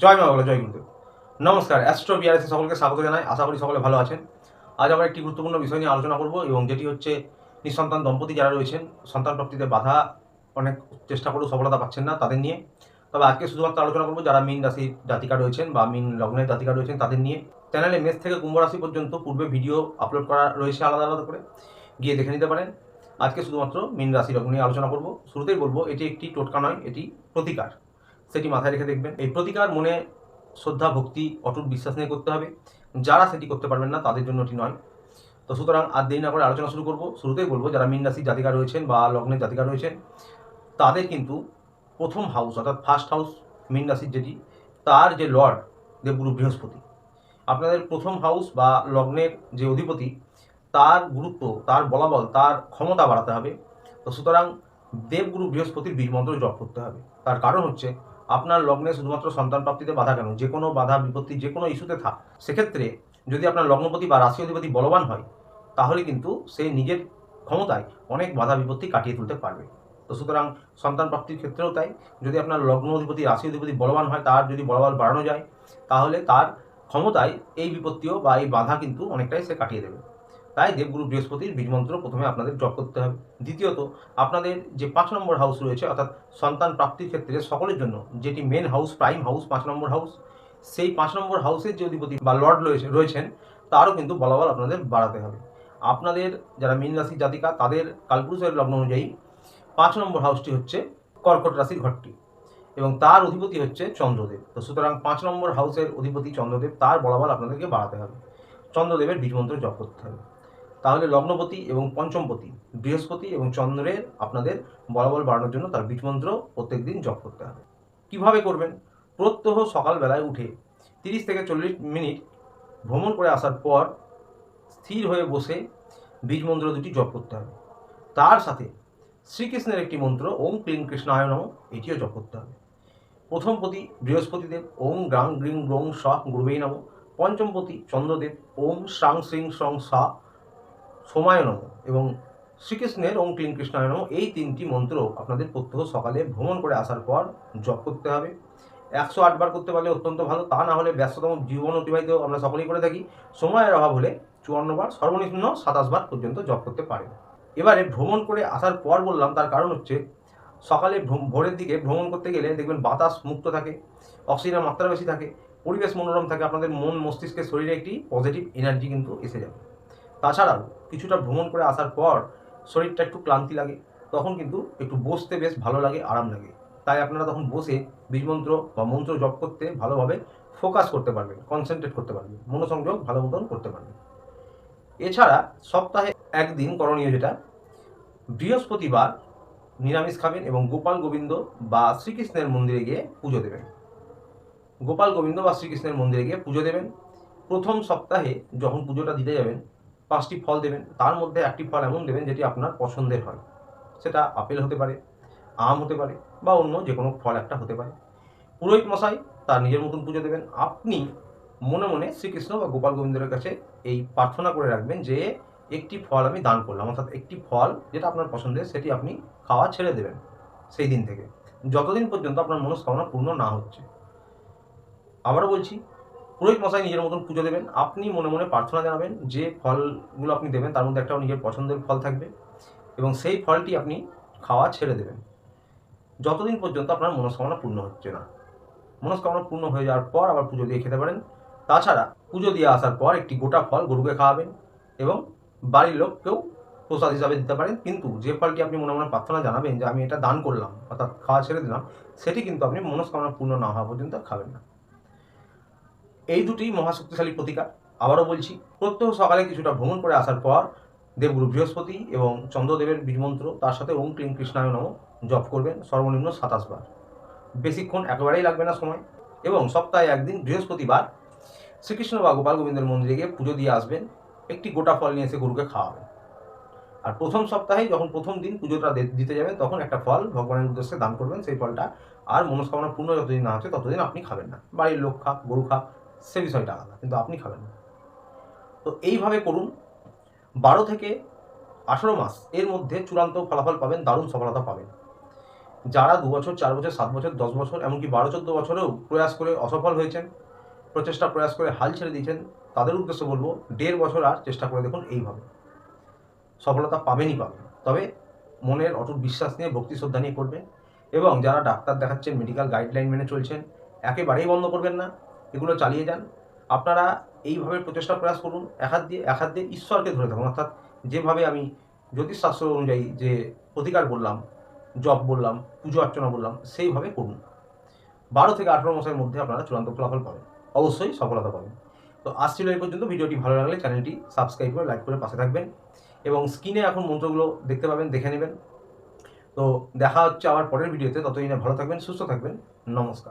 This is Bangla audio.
জয় মা বলো, জয় গুরুদেব নমস্কার অ্যাস্ট্রো বিআরএসে সকলকে স্বাগত জানাই। আশা করি সকলে ভালো আছেন। আজ আমরা একটি গুরুত্বপূর্ণ বিষয় নিয়ে আলোচনা করব এবং যেটি হচ্ছে নিঃসন্তান দম্পতি যারা রয়েছেন, সন্তান প্রাপ্তিতে বাধা অনেক চেষ্টা করেও সফলতা পাচ্ছেন না তাদের নিয়ে। তবে আজকে শুধুমাত্র আলোচনা করব যারা মিন রাশির জাতিকা রয়েছেন বা মিন লগ্নের জাতিকা রয়েছেন তাদের নিয়ে। চ্যানেলে মেষ থেকে কুম্ভ রাশি পর্যন্ত পূর্বে ভিডিও আপলোড করা রয়েছে আলাদা আলাদা করে। গিয়ে দেখে নিতে পারেন। আজকে শুধুমাত্র মিন রাশি লগ্ন নিয়ে আলোচনা করব। শুরুতেই বলব, এটি একটি টোটকা নয়, এটি প্রতিকার। সেটি মাথায় রেখে দেখবেন? এই প্রতিকার মনে শ্রদ্ধা, ভক্তি, অটুট বিশ্বাস নিয়ে করতে হবে। যারা সেটি করতে পারবেন না, তাদের জন্য এটি নয়। তো সুতরাং আর দেরি না করে আলোচনা শুরু করব। শুরুতেই বলব, যারা মিন রাশির জাতিকা রয়েছেন বা লগ্নের জাতিকা রয়েছেন, তাদের কিন্তু প্রথম হাউস অর্থাৎ ফার্স্ট হাউস মিন রাশির যেটি, তার যে লর্ড দেবগুরু বৃহস্পতি, আপনাদের প্রথম হাউস বা লগ্নের যে অধিপতি, তার গুরুত্ব, তার বলাবল, তার ক্ষমতা বাড়াতে হবে। তো সুতরাং দেবগুরু বৃহস্পতির বীজ মন্ত্র জপ করতে হবে। তার কারণ হচ্ছে আপনার লগ্নে শুধুমাত্র সন্তান প্রাপ্তিতে বাধা কেন? যে কোনো বাধা, বিপত্তি, যে কোনো ইস্যুতে থাক। সেক্ষেত্রে যদি আপনার লগ্নপতি বা রাশি অধিপতি বলবান হয়, তাহলে কিন্তু সে নিজের ক্ষমতায় অনেক বাধা, বিপত্তি কাটিয়ে তুলতে পারবে। তো সুতরাং সন্তান প্রাপ্তির ক্ষেত্রেও তাই। যদি আপনার লগ্ন অধিপতি, রাশি অধিপতি বলবান হয়, তার যদি বলবল বাড়ানো যায়, তাহলে তার ক্ষমতায় এই বিপত্তিও বা এই বাধা কিন্তু অনেকটাই সে কাটিয়ে দেবে। তাই দেবগুরু বৃহস্পতির বীজমন্ত্র প্রথমে আপনাদের জপ করতে হবে। দ্বিতীয়ত, আপনাদের যে পাঁচ নম্বর হাউস রয়েছে, অর্থাৎ সন্তান প্রাপ্তির ক্ষেত্রে সকলের জন্য যেটি মেন হাউস প্রাইম হাউস পাঁচ নম্বর হাউস সেই পাঁচ নম্বর হাউসের যে অধিপতি বা লর্ড রয়েছে, রয়েছেন, তারও কিন্তু বলাবল আপনাদের বাড়াতে হবে। আপনাদের যারা মীন রাশির জাতিকা, তাদের কালপুরুষের লগ্ন অনুযায়ী পাঁচ নম্বর হাউসটি হচ্ছে কর্কট রাশির ঘরটি এবং তার অধিপতি হচ্ছে চন্দ্রদেব। তো সুতরাং পাঁচ নম্বর হাউসের অধিপতি চন্দ্রদেব, তার বলাবল আপনাদেরকে বাড়াতে হবে। চন্দ্রদেবের বীজমন্ত্র জপ করতে হবে। তাহলে লগ্নপতি এবং পঞ্চমপতি, বৃহস্পতি এবং চন্দ্রের আপনাদের বলাবল বাড়ানোর জন্য তার বীজমন্ত্র প্রত্যেক দিন জপ করতে হবে। কীভাবে করবেন? প্রত্যহ সকালবেলায় উঠে তিরিশ থেকে চল্লিশ মিনিট ভ্রমণ করে আসার পর স্থির হয়ে বসে বীজ মন্ত্র দুটি জপ করতে হবে। তার সাথে শ্রীকৃষ্ণের একটি মন্ত্র, ওম ক্লিং কৃষ্ণায় নম, এটিও জপ করতে হবে। প্রথম পতি বৃহস্পতিদেব, ওম গ্রাং গ্রিং গ্রং স গুরুবেই নম, পঞ্চমপতি, চন্দ্রদেব, ওম শ্রাং শ্রিং শ্রং সা সোমায় নম এবং শ্রীকৃষ্ণের ওম ক্লিং কৃষ্ণায় নম। এই তিনটি মন্ত্র আপনাদের প্রত্যহ সকালে ভ্রমণ করে আসার পর জপ করতে হবে। একশো আটবার করতে পারলে অত্যন্ত ভালো, তা না হলে ব্যস্ততম জীবন অতিবাহিত আমরা সকলেই করে থাকি। সময়ের অভাব হলে চুয়ান্ন বার, সর্বনিম্ন সাতাশ বার পর্যন্ত জপ করতে পারেন। এবারে ভ্রমণ করে আসার পর বললাম, তার কারণ হচ্ছে সকালে ভোরের দিকে ভ্রমণ করতে গেলে দেখবেন বাতাস মুক্ত থাকে, অক্সিজেনের মাত্রা বেশি থাকে, পরিবেশ মনোরম থাকে, আপনাদের মন মস্তিষ্কের শরীরে একটি পজিটিভ এনার্জি কিন্তু এসে যাবে। তাছাড়াও কিছুটা ভ্রমণ করে আসার পর শরীরটা একটু ক্লান্তি লাগে, তখন কিন্তু একটু বসতে বেশ ভালো লাগে, আরাম লাগে। তাই আপনারা তখন বসে বীজমন্ত্র বা মন্ত্র জপ করতে ভালোভাবে ফোকাস করতে পারবেন কনসেন্ট্রেট করতে পারবেন, মনোসংযোগ ভালো মতন করতে পারবেন। এছাড়া সপ্তাহে একদিন করণীয় যেটা, বৃহস্পতিবার নিরামিষ খাবেন এবং গোপাল গোবিন্দ বা শ্রীকৃষ্ণের মন্দিরে গিয়ে পুজো দেবেন। গোপাল গোবিন্দ বা শ্রীকৃষ্ণের মন্দিরে গিয়ে পুজো দেবেন। প্রথম সপ্তাহে যখন পুজোটা দিতে যাবেন পাঁচটি ফল দেবেন, তার মধ্যে একটি ফল এমন দেবেন যেটি আপনার পছন্দের হয়। সেটা আপেল হতে পারে, আম হতে পারে বা অন্য যে কোনো ফল একটা হতে পারে। পুরোহিত মশাই তার নিজের মতন পুজো দেবেন। আপনি মনে মনে শ্রীকৃষ্ণ বা গোপাল গোবিন্দের কাছে এই প্রার্থনা করে রাখবেন যে, একটি ফল আমি দান করলাম, অর্থাৎ একটি ফল যেটা আপনার পছন্দের সেটি আপনি খাওয়া ছেড়ে দেবেন সেই দিন থেকে। যতদিন পর্যন্ত আপনার মনস্কামনা পূর্ণ না হচ্ছে। আবারও বলছি পুরোহিত মশাই নিজের মতন পুজো দেবেন। আপনি মনে মনে প্রার্থনা জানাবেন যে ফলগুলো আপনি দেবেন, তার মধ্যে একটা নিজের পছন্দের ফল থাকবে এবং সেই ফলটি আপনি খাওয়া ছেড়ে দেবেন। যতদিন পর্যন্ত আপনার মনস্কামনা পূর্ণ হচ্ছে না। মনস্কামনা পূর্ণ হয়ে যাওয়ার পর আবার পুজো দিয়ে খেতে পারেন। তাছাড়া পুজো দিয়ে আসার পর একটি গোটা ফল গরুকে খাওয়াবেন এবং বাড়ির লোককেও প্রসাদ হিসাবে দিতে পারেন। কিন্তু যে ফলটি আপনি মনে মনে প্রার্থনা জানাবেন যে আমি এটা দান করলাম, অর্থাৎ খাওয়া ছেড়ে দিলাম, সেটি কিন্তু আপনি মনস্কামনা পূর্ণ না হওয়া পর্যন্ত খাবেন না। এই দুটি মহাশক্তিশালী প্রতিকার আবারও বলছি, প্রত্যহ সকালে কিছুটা ভ্রমণ করে আসার পর দেবগুরু বৃহস্পতি এবং চন্দ্রদেবের বীজমন্ত্র, তার সাথে ওম ক্লিং কৃষ্ণায় নম জপ করবেন, সর্বনিম্ন সাতাশ বার। বেশিক্ষণ একেবারেই লাগবে না সময় এবং সপ্তাহে একদিন বৃহস্পতিবার শ্রীকৃষ্ণ বা গোপাল গোবিন্দের মন্দিরে গিয়ে পুজো দিয়ে আসবেন, একটি গোটা ফল নিয়ে এসে গরুকে খাওয়াবেন। আর প্রথম সপ্তাহে যখন প্রথম দিন পুজোটা দিতে যাবেন, তখন একটা ফল ভগবানের উদ্দেশ্যে দান করবেন, সেই ফলটা আর মনস্কামনা পূর্ণ যতদিন না হচ্ছে ততদিন আপনি খাবেন না। বাড়ির লোক খাক গরু খাক সে বিষয়টা আলাদা, কিন্তু আপনি খাবেন না। তো এইভাবে করুন। বারো থেকে আঠেরো মাস এর মধ্যে চূড়ান্ত ফলাফল পাবেন, দারুণ সফলতা পাবেন। যারা দু বছর, চার বছর, সাত বছর, দশ বছর, এমনকি বারো, চোদ্দ বছরেও প্রয়াস করে অসফল হয়েছেন, প্রচেষ্টা প্রয়াস করে হাল ছেড়ে দিয়েছেন, তাদের উদ্দেশ্যে বলব, দেড় বছর আর চেষ্টা করে দেখুন এইভাবে। সফলতা পাবেনই পাবেন। তবে মনের অটুট বিশ্বাস নিয়ে, ভক্তি শ্রদ্ধা নিয়ে করবেন এবং যারা ডাক্তার দেখাচ্ছেন মেডিকেল গাইডলাইন মেনে চলছেন, একেবারেই বন্ধ করবেন না। এগুলো চালিয়ে যান। আপনারা এইভাবে প্রচেষ্টা প্রয়াস করুন এক হাত দিয়ে এক হাত দিয়ে ঈশ্বরকে ধরে থাকুন। অর্থাৎ যেভাবে আমি জ্যোতিষশাস্ত্র অনুযায়ী যে প্রতিকার বললাম, জপ বললাম, পুজো অর্চনা বললাম, সেইভাবে করুন। বারো থেকে আঠেরো মাসের মধ্যে আপনারা চূড়ান্ত ফলাফল পাবেন। অবশ্যই সফলতা পাবেন। তো আসছিল এই পর্যন্ত। ভিডিওটি ভালো লাগলে চ্যানেলটি সাবস্ক্রাইব করে, লাইক করে পাশে থাকবেন এবং স্ক্রিনে এখন মন্ত্রগুলো দেখতে পাবেন, দেখে নেবেন। তো দেখা হচ্ছে আবার পরের ভিডিওতে। ততদিনে ভালো থাকবেন, সুস্থ থাকবেন। নমস্কার।